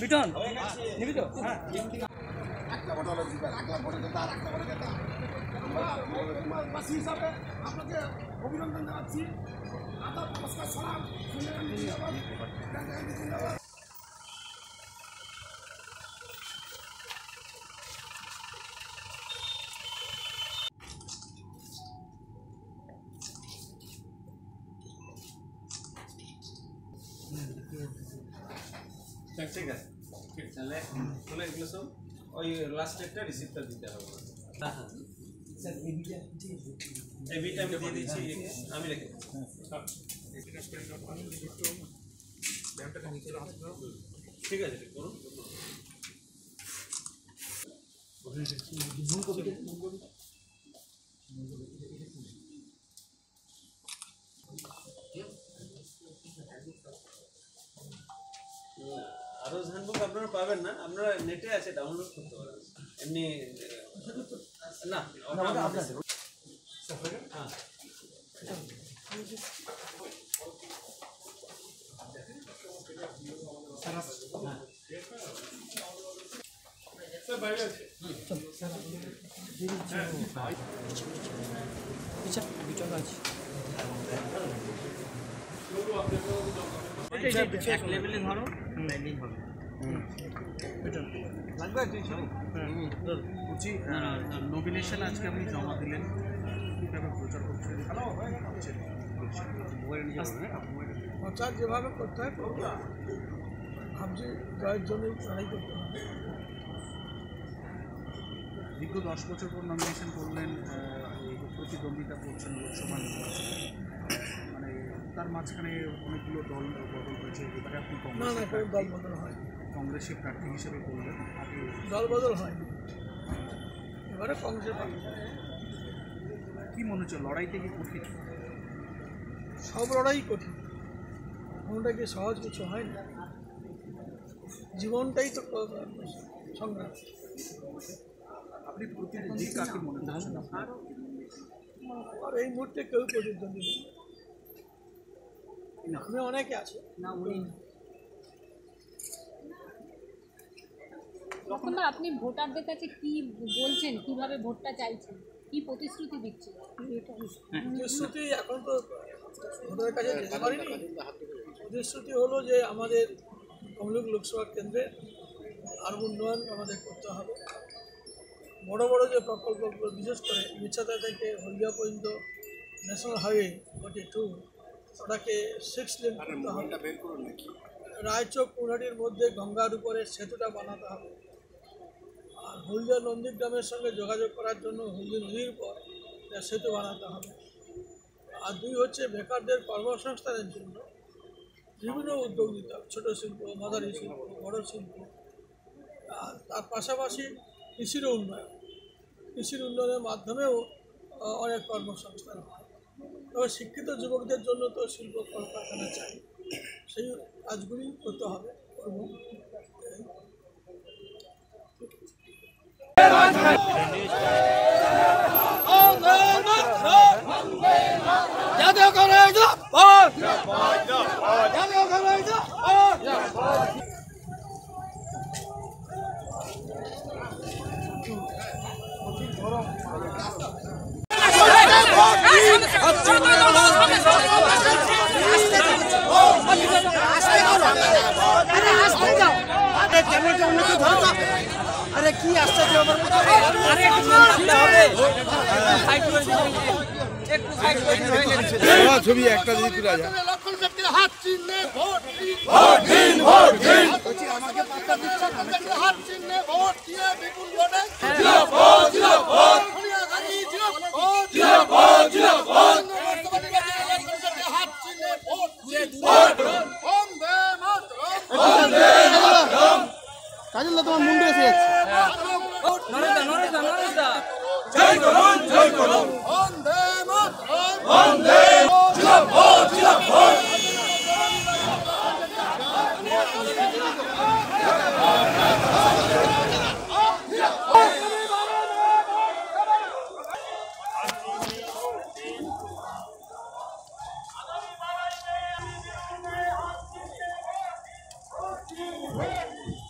Vuitton নিবি তো? হিসাবে আপনাকে অভিনন্দন জানাচ্ছি। আদাব নমস্কার সালাম। ঠিক আছে। ঠিক তাহলে তাহলে এগুলো সব ওই লাস্ট একটা রিসিপ্টটা দিতে হবে। এই বিটা আমি দিয়ে দিচ্ছি। আমি রেখে ঠিক আছে ঠিক করুন আরও হ্যান্ডবুক আপনারা পাবেন না আপনারা নেটে আছে ডাউনলোড করতে পারেন। এমনি না হ্যাঁ। আচ্ছা বিটন আছে। এক লেভেলে ধরো হবে। নমিনেশন আজকে আপনি জমা দিলেন। কীভাবে প্রচার করছেন। ভাবছেন প্রচার যেভাবে করতে হয় ভাবছি জয়ের জন্য লড়াই করতে হবে। দীর্ঘ দশ বছর পর নমিনেশন করলেন এই প্রতিদ্বন্দ্বিতা করছেন লোকসভা নির্বাচনে। তার মাঝখানে অনেকগুলো দল বদল হয়েছে এবারে আপনি না দল বদল হয় কংগ্রেসের প্রার্থী হিসেবে করলেন দল বদল হয়নি এবারে কংগ্রেসের কী মনে হচ্ছে লড়াইতে কি কঠিন? সব লড়াই কঠিন। কোনোটা কি সহজ কিছু হয় না? জীবনটাই তো সংগ্রাম আপনি প্রতিদ্বন্দ্বী কাকে মনে করছেন? আর এই মুহূর্তে কেউ প্রতিদ্বন্দ্বী নেই আমি অনেকে আছে। না উনি প্রথমে আপনি ভোটারদের কাছে কি বলছেন কীভাবে ভোটটা চাইছেন কি প্রতিশ্রুতি দিচ্ছেন? প্রতিশ্রুতি এখন তো ভোটারের কাছে যেতে পারিনি। প্রতিশ্রুতি হলো যে আমাদের তমলুক লোকসভা কেন্দ্রে আরও উন্নয়ন আমাদের করতে হবে। বড় বড় যে প্রকল্পগুলো বিশেষ করে মিছাদা থেকে হলদিয়া পর্যন্ত ন্যাশনাল হাইওয়ে ফর্টি টু ওটাকে সিক্স লেন করতে হবে। রায়চক কুড়াটির মধ্যে গঙ্গার উপরে সেতুটা বানাতে হবে। আর হলদিয়া নন্দীগ্রামের সঙ্গে যোগাযোগ করার জন্য হলদি নদীর পর সেতু বানাতে হবে। আর দুই হচ্ছে বেকারদের কর্মসংস্থানের জন্য বিভিন্ন উদ্যোগ নিতে হবে। ছোটো শিল্প মাদারি শিল্প বড় শিল্প। আর তার পাশাপাশি কৃষির উন্নয়ন। কৃষির উন্নয়নের মাধ্যমেও অনেক কর্মসংস্থান হয়। তবে শিক্ষিত যুবকদের জন্য তো শিল্প কলকারখানা চাই। সেই কাজগুলি করতে হবে করব। এই আরে কি আশ্চর্য আরে করে দিন একটু সাইড করে দিন হয়ে গেছে ছবি একটা যদি তুলে যায় হাত চিহ্নে ভোট দিন। আমাকে পাত্তা দিচ্ছে হাত চিহ্নে ভোট দিয়ে বিপুল ভোটে কাজল দা তোমার মুন্ডু এসে যাচ্ছে নরেশ দা নরেশ দা নরেশ দা জয় করুন জয় করুন বন্দে মাতরম বন্দে জিলাপ ভো জিলাপ ভো Yeah.